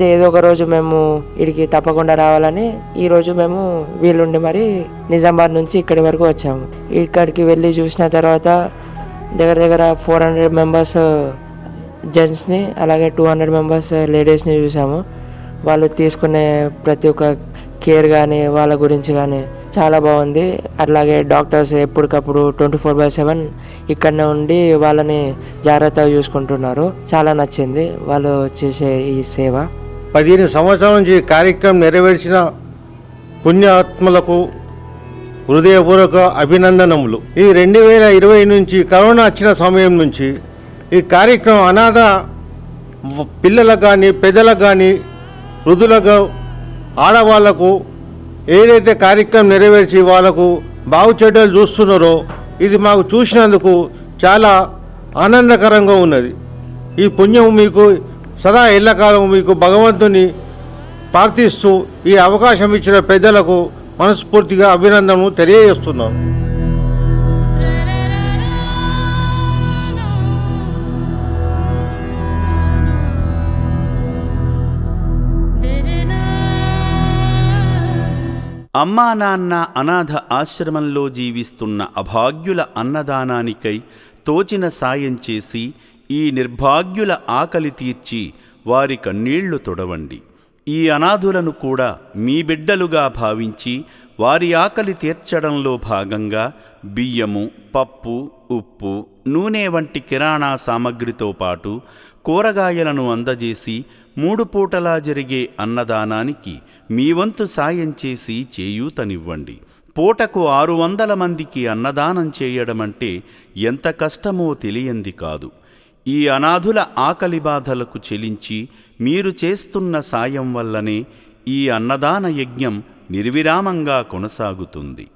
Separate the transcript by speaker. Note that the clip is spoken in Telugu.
Speaker 1: అయితే ఏదో ఒక రోజు మేము ఇడికి తప్పకుండా రావాలని ఈ రోజు మేము వీలుండి మరి నిజామాబాద్ నుంచి ఇక్కడి వరకు వచ్చాము. ఇక్కడికి వెళ్ళి చూసిన తర్వాత దగ్గర దగ్గర ఫోర్ హండ్రెడ్ మెంబర్స్ జెంట్స్ని అలాగే టూ హండ్రెడ్ మెంబర్స్ లేడీస్ని చూసాము. వాళ్ళు తీసుకునే ప్రతి ఒక్క కేర్ కానీ వాళ్ళ గురించి కానీ చాలా బాగుంది. అట్లాగే డాక్టర్స్ ఎప్పటికప్పుడు ట్వంటీ ఫోర్ బై సెవెన్ ఇక్కడనే ఉండి వాళ్ళని జాగ్రత్తగా చూసుకుంటున్నారు. చాలా నచ్చింది వాళ్ళు చేసే ఈ సేవ.
Speaker 2: పదిహేను సంవత్సరాల నుంచి కార్యక్రమం నెరవేర్చిన పుణ్యాత్మలకు హృదయపూర్వక అభినందనములు. ఈ రెండు వేల ఇరవై నుంచి కరోనా వచ్చిన సమయం నుంచి ఈ కార్యక్రమం అనాథ పిల్లలకు కానీ పెద్దలకు కానీ వృద్ధులకు ఆడవాళ్ళకు ఏదైతే కార్యక్రమం నెరవేర్చి వాళ్ళకు బాగు చెడ్డలు చూస్తున్నారో ఇది మాకు చూసినందుకు చాలా ఆనందకరంగా ఉన్నది. ఈ పుణ్యం మీకు సదా ఎల్లకాలం మీకు భగవంతుని ప్రార్థిస్తూ ఈ అవకాశం ఇచ్చిన పెద్దలకు మనస్ఫూర్తిగా అభినందనలు తెలియజేస్తున్నాను.
Speaker 3: అమ్మా నాన్న అనాథ ఆశ్రమంలో జీవిస్తున్న అభాగ్యుల అన్నదానానికై తోచిన సాయం చేసి ఈ నిర్భాగ్యుల ఆకలి తీర్చి వారి కన్నీళ్ళు తొడవండి. ఈ అనాథులను కూడా మీ బిడ్డలుగా భావించి వారి ఆకలి తీర్చడంలో భాగంగా బియ్యము పప్పు ఉప్పు నూనె వంటి కిరాణా సామగ్రితో పాటు కూరగాయలను అందజేసి మూడు పూటలా జరిగే అన్నదానానికి మీ వంతు సాయం చేసి చేయూతనివ్వండి. పూటకు ఆరు వందల మందికి అన్నదానం చేయడమంటే ఎంత కష్టమో తెలియంది కాదు. ఈ అనాథుల ఆకలి బాధలకు చెలించి మీరు చేస్తున్న సాయం వల్లనే ఈ అన్నదాన యజ్ఞం నిర్విరామంగా కొనసాగుతుంది.